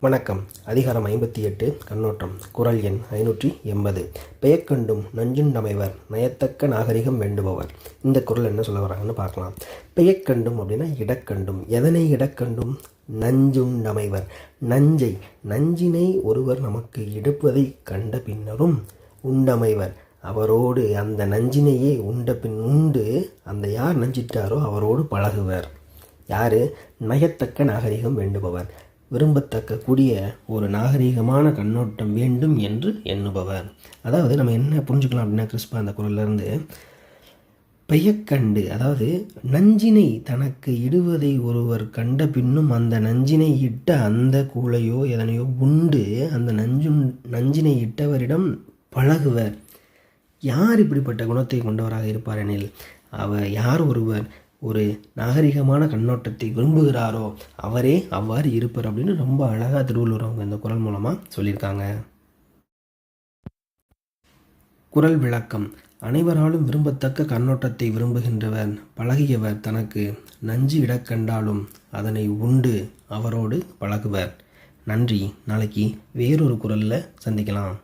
வணக்கம். அதிகாரம் ஐம்பத்தி எட்டு கண்ணோட்டம். குரல் எண் ஐநூற்றி எண்பது. பெயக்கண்டும் நஞ்சுண்டமைவர் நயத்தக்க நாகரிகம் வேண்டுபவர். இந்த குரல் என்ன சொல்ல வராங்கன்னு பார்க்கலாம். பெயக்கண்டும் அப்படின்னா இடக்கண்டும் எதனை இடக்கண்டும் நஞ்சுண்டமைவர். நஞ்சை நஞ்சினை ஒருவர் நமக்கு எடுப்பதை கண்ட பின்னரும் உண்டமைவர். அவரோடு அந்த நஞ்சினையே உண்ட பின் உண்டு அந்த யார் நஞ்சிட்டாரோ அவரோடு பழகுவர். யார்? நயத்தக்க நாகரிகம் வேண்டுபவர். விரும்பத்தக்க கூடிய ஒரு நாகரிகமான கண்ணோட்டம் வேண்டும் என்று எண்ணுபவர். அதாவது நம்ம என்ன புரிஞ்சுக்கலாம் அப்படின்னா கிறிஸ்பா அந்த குரல்லேருந்து பெயக்கண்டு அதாவது நஞ்சினை தனக்கு இடுவதை ஒருவர் கண்ட பின்னும் அந்த நஞ்சினை இட்ட அந்த கூளையோ எதனையோ உண்டு அந்த நஞ்சும் நஞ்சினை இட்டவரிடம் பழகுவர். யார் இப்படிப்பட்ட குணத்தை கொண்டவராக இருப்பார் எனில் அவர் யார் ஒருவர் ஒரு நாகரிகமான கண்ணோட்டத்தை விரும்புகிறாரோ அவரே அவ்வாறு இருப்பார் அப்படின்னு ரொம்ப அழகாக திருவள்ளுவர் அவங்க இந்த குரல் மூலமாக சொல்லியிருக்காங்க. குரல் விளக்கம். அனைவராலும் விரும்பத்தக்க கண்ணோட்டத்தை விரும்புகின்றவர் பழகியவர் தனக்கு நஞ்சு இடக் கண்டாலும் அதனை உண்டு அவரோடு பழகுவர். நன்றி. நாளைக்கு வேறொரு குரலில் சந்திக்கலாம்.